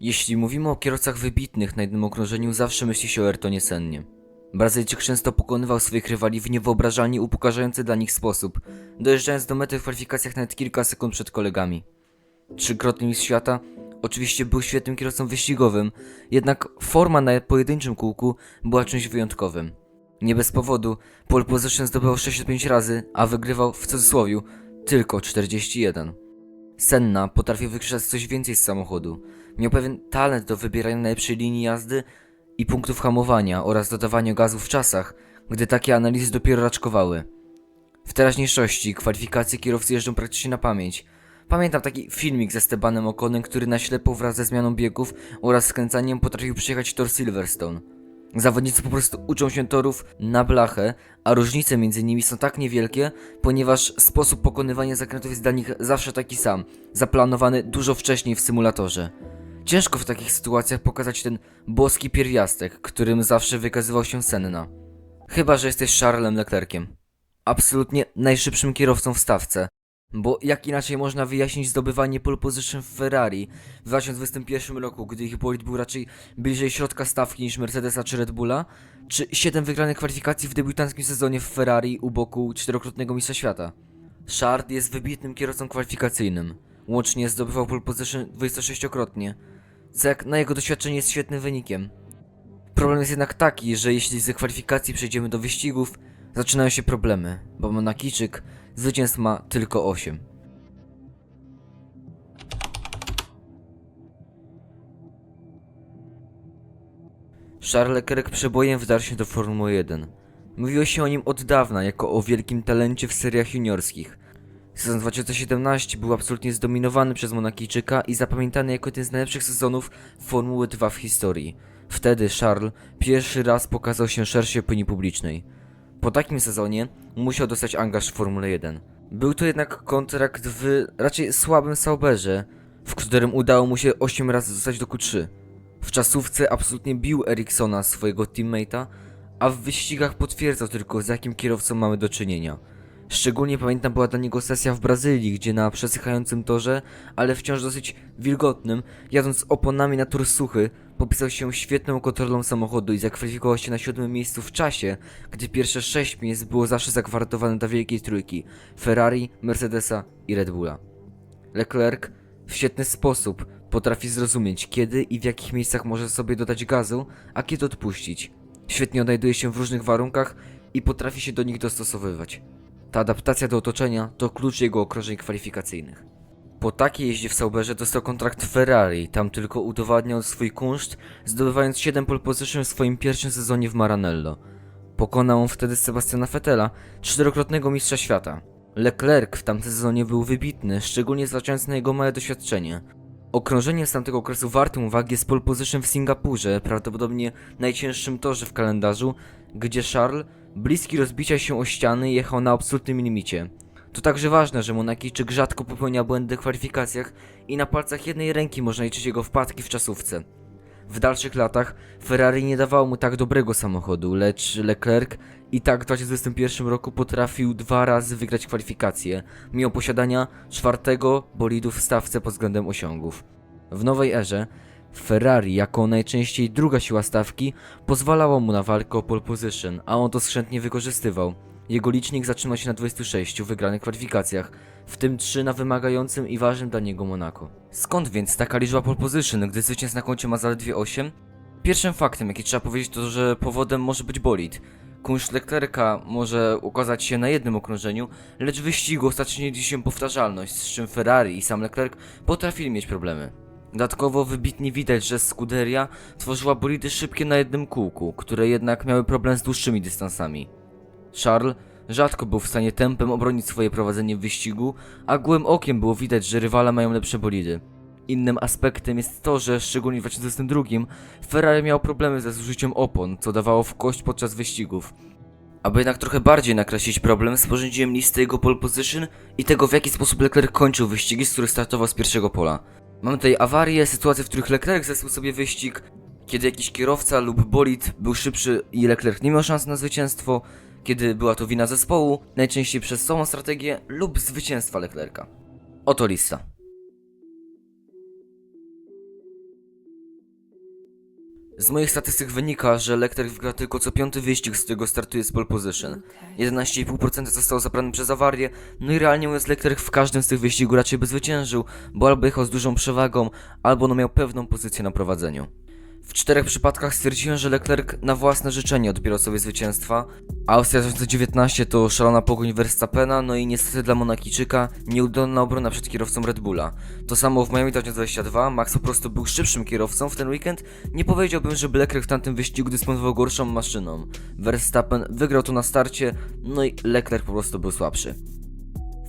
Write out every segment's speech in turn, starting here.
Jeśli mówimy o kierowcach wybitnych na jednym okrążeniu, zawsze myśli się o Ayrtonie Sennie. Brazylijczyk często pokonywał swoich rywali w niewyobrażalnie upokarzający dla nich sposób, dojeżdżając do mety w kwalifikacjach nawet kilka sekund przed kolegami. Trzykrotny mistrz świata oczywiście był świetnym kierowcą wyścigowym, jednak forma na pojedynczym kółku była czymś wyjątkowym. Nie bez powodu pole position zdobywał 65 razy, a wygrywał w cudzysłowiu tylko 41. Senna potrafił wykrzesać coś więcej z samochodu. Miał pewien talent do wybierania najlepszej linii jazdy i punktów hamowania oraz dodawania gazu w czasach, gdy takie analizy dopiero raczkowały. W teraźniejszości kwalifikacje kierowcy jeżdżą praktycznie na pamięć. Pamiętam taki filmik ze Stebanem Okonem, który na ślepo wraz ze zmianą biegów oraz skręcaniem potrafił przejechać tor Silverstone. Zawodnicy po prostu uczą się torów na blachę, a różnice między nimi są tak niewielkie, ponieważ sposób pokonywania zakrętów jest dla nich zawsze taki sam, zaplanowany dużo wcześniej w symulatorze. Ciężko w takich sytuacjach pokazać ten boski pierwiastek, którym zawsze wykazywał się Senna. Chyba, że jesteś Charlesem Leclerciem. Absolutnie najszybszym kierowcą w stawce. Bo jak inaczej można wyjaśnić zdobywanie pole position w Ferrari w 2021 roku, gdy ich bolid był raczej bliżej środka stawki niż Mercedesa czy Red Bulla? Czy 7 wygranych kwalifikacji w debiutanckim sezonie w Ferrari u boku czterokrotnego mistrza świata? Shard jest wybitnym kierowcą kwalifikacyjnym. Łącznie zdobywał pole position 26-krotnie, co jak na jego doświadczenie jest świetnym wynikiem. Problem jest jednak taki, że jeśli ze kwalifikacji przejdziemy do wyścigów, zaczynają się problemy, bo Monakijczyk zwycięstw ma tylko 8. Charles Leclerc przebojem wdarł się do Formuły 1. Mówiło się o nim od dawna jako o wielkim talencie w seriach juniorskich. Sezon 2017 był absolutnie zdominowany przez Monakijczyka i zapamiętany jako jeden z najlepszych sezonów Formuły 2 w historii. Wtedy Charles pierwszy raz pokazał się szerszej opinii publicznej. Po takim sezonie musiał dostać angaż w Formule 1. Był to jednak kontrakt w raczej słabym Sauberze, w którym udało mu się 8 razy zostać do Q3. W czasówce absolutnie bił Ericssona, swojego teammate'a, a w wyścigach potwierdzał tylko z jakim kierowcą mamy do czynienia. Szczególnie pamiętam była dla niego sesja w Brazylii, gdzie na przesychającym torze, ale wciąż dosyć wilgotnym, jadąc oponami na tor suchy, popisał się świetną kontrolą samochodu i zakwalifikował się na siódmym miejscu w czasie, gdy pierwsze sześć miejsc było zawsze zagwarantowane dla wielkiej trójki Ferrari, Mercedesa i Red Bulla. Leclerc w świetny sposób potrafi zrozumieć, kiedy i w jakich miejscach może sobie dodać gazu, a kiedy odpuścić. Świetnie odnajduje się w różnych warunkach i potrafi się do nich dostosowywać. Ta adaptacja do otoczenia to klucz jego okrążeń kwalifikacyjnych. Po takiej jeździe w Sauberze dostał kontrakt Ferrari, tam tylko udowadniał swój kunszt, zdobywając 7 pole position w swoim pierwszym sezonie w Maranello. Pokonał on wtedy Sebastiana Vettela, czterokrotnego mistrza świata. Leclerc w tamtym sezonie był wybitny, szczególnie zwracając na jego małe doświadczenie. Okrążenie z tamtego okresu wartym uwagi jest pole position w Singapurze, prawdopodobnie najcięższym torze w kalendarzu, gdzie Charles, bliski rozbicia się o ściany, jechał na absolutnym limicie. To także ważne, że Monakijczyk rzadko popełnia błędy w kwalifikacjach i na palcach jednej ręki można liczyć jego wpadki w czasówce. W dalszych latach Ferrari nie dawało mu tak dobrego samochodu, lecz Leclerc i tak w 2021 roku potrafił dwa razy wygrać kwalifikacje, mimo posiadania czwartego bolidu w stawce pod względem osiągów. W nowej erze Ferrari, jako najczęściej druga siła stawki, pozwalało mu na walkę o pole position, a on to skrzętnie wykorzystywał. Jego licznik zatrzymał się na 26 wygranych kwalifikacjach, w tym 3 na wymagającym i ważnym dla niego Monaco. Skąd więc taka liczba pole position, gdy zwycięstw na koncie ma zaledwie 8? Pierwszym faktem, jaki trzeba powiedzieć, to że powodem może być bolid. Kunszt Leclerca może ukazać się na jednym okrążeniu, lecz w wyścigu ostatecznie się powtarzalność, z czym Ferrari i sam Leclerc potrafili mieć problemy. Dodatkowo wybitnie widać, że Scuderia tworzyła bolidy szybkie na jednym kółku, które jednak miały problem z dłuższymi dystansami. Charles rzadko był w stanie tempem obronić swoje prowadzenie w wyścigu, a gołym okiem było widać, że rywale mają lepsze bolidy. Innym aspektem jest to, że szczególnie w 2022 Ferrari miało problemy ze zużyciem opon, co dawało w kość podczas wyścigów. Aby jednak trochę bardziej nakreślić problem, sporządziłem listę jego pole position i tego w jaki sposób Leclerc kończył wyścigi, z których startował z pierwszego pola. Mamy tutaj awarie, sytuacje, w których Leclerc zesłał sobie wyścig, kiedy jakiś kierowca lub bolid był szybszy i Leclerc nie miał szans na zwycięstwo, kiedy była to wina zespołu, najczęściej przez samą strategię lub zwycięstwa Leclerca. Oto lista. Z moich statystyk wynika, że Leclerc wygra tylko co piąty wyścig, z którego startuje z pole position. 11,5% zostało zabrane przez awarię, no i realnie mówiąc Leclerc w każdym z tych wyścigów raczej by zwyciężył, bo albo jechał z dużą przewagą, albo no miał pewną pozycję na prowadzeniu. W czterech przypadkach stwierdziłem, że Leclerc na własne życzenie odbierał sobie zwycięstwa. Austria 2019 to szalona pogoń Verstappena, no i niestety dla Monakijczyka nieudolna obrona przed kierowcą Red Bulla. To samo w Miami 2022, Max po prostu był szybszym kierowcą w ten weekend. Nie powiedziałbym, że Leclerc w tamtym wyścigu dysponował gorszą maszyną. Verstappen wygrał tu na starcie, no i Leclerc po prostu był słabszy.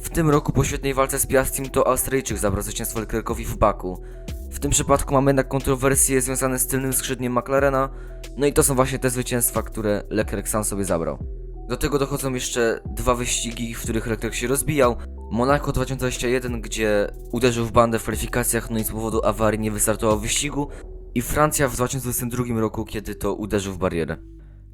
W tym roku po świetnej walce z Piastrim to Australijczyk zabrał zwycięstwo Leclercowi w Baku. W tym przypadku mamy jednak kontrowersje związane z tylnym skrzydłem McLarena, no i to są właśnie te zwycięstwa, które Leclerc sam sobie zabrał. Do tego dochodzą jeszcze dwa wyścigi, w których Leclerc się rozbijał. Monaco 2021, gdzie uderzył w bandę w kwalifikacjach, no i z powodu awarii nie wystartował w wyścigu. I Francja w 2022 roku, kiedy to uderzył w barierę.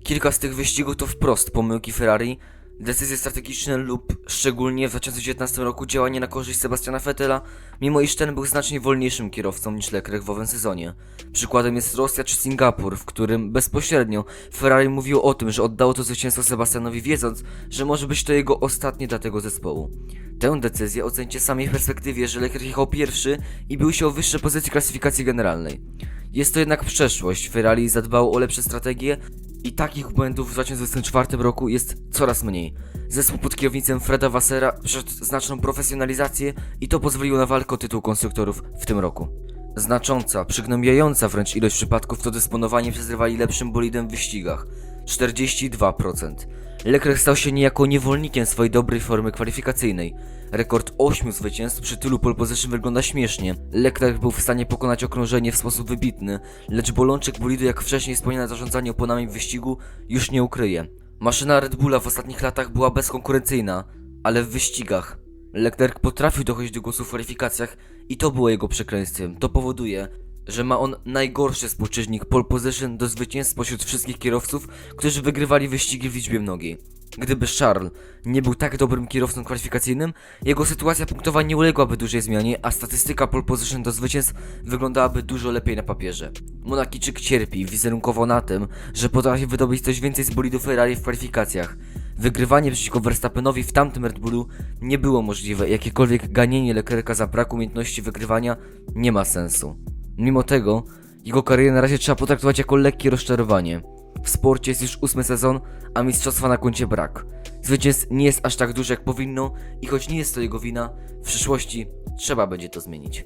Kilka z tych wyścigów to wprost pomyłki Ferrari, decyzje strategiczne lub szczególnie w 2019 roku działanie na korzyść Sebastiana Vettela, mimo iż ten był znacznie wolniejszym kierowcą niż Leclerc w owym sezonie. Przykładem jest Rosja czy Singapur, w którym bezpośrednio Ferrari mówiło o tym, że oddało to zwycięstwo Sebastianowi wiedząc, że może być to jego ostatnie dla tego zespołu. Tę decyzję ocencie sami w perspektywie, że Leclerc jechał pierwszy i był się o wyższe pozycje klasyfikacji generalnej. Jest to jednak przeszłość, Ferrari zadbało o lepsze strategie i takich błędów w 2024 roku jest coraz mniej. Zespół pod kierownicą Freda Wassera przeszedł znaczną profesjonalizację i to pozwoliło na walkę o tytuł konstruktorów w tym roku. Znacząca, przygnębiająca wręcz ilość przypadków to dysponowanie przez rywali lepszym bolidem w wyścigach 42%. Leclerc stał się niejako niewolnikiem swojej dobrej formy kwalifikacyjnej. Rekord 8 zwycięstw przy tylu pole position wygląda śmiesznie. Leclerc był w stanie pokonać okrążenie w sposób wybitny, lecz bolączek bolidu jak wcześniej wspomniane zarządzanie oponami w wyścigu już nie ukryje. Maszyna Red Bulla w ostatnich latach była bezkonkurencyjna, ale w wyścigach Leclerc potrafił dochodzić do głosu w kwalifikacjach i to było jego przekleństwem. To powoduje, że ma on najgorszy współczynnik pole position do zwycięstw spośród wszystkich kierowców, którzy wygrywali wyścigi w liczbie mnogiej. Gdyby Charles nie był tak dobrym kierowcą kwalifikacyjnym, jego sytuacja punktowa nie uległaby dużej zmianie, a statystyka pole position do zwycięstw wyglądałaby dużo lepiej na papierze. Monakijczyk cierpi wizerunkowo na tym, że potrafi wydobyć coś więcej z bolidu Ferrari w kwalifikacjach. Wygrywanie przeciwko Verstappenowi w tamtym Red Bullu nie było możliwe, jakiekolwiek ganienie Leclerca za brak umiejętności wygrywania nie ma sensu. Mimo tego, jego karierę na razie trzeba potraktować jako lekkie rozczarowanie. W sporcie jest już ósmy sezon, a mistrzostwa na koncie brak. Zwycięstw nie jest aż tak duży jak powinno i choć nie jest to jego wina, w przyszłości trzeba będzie to zmienić.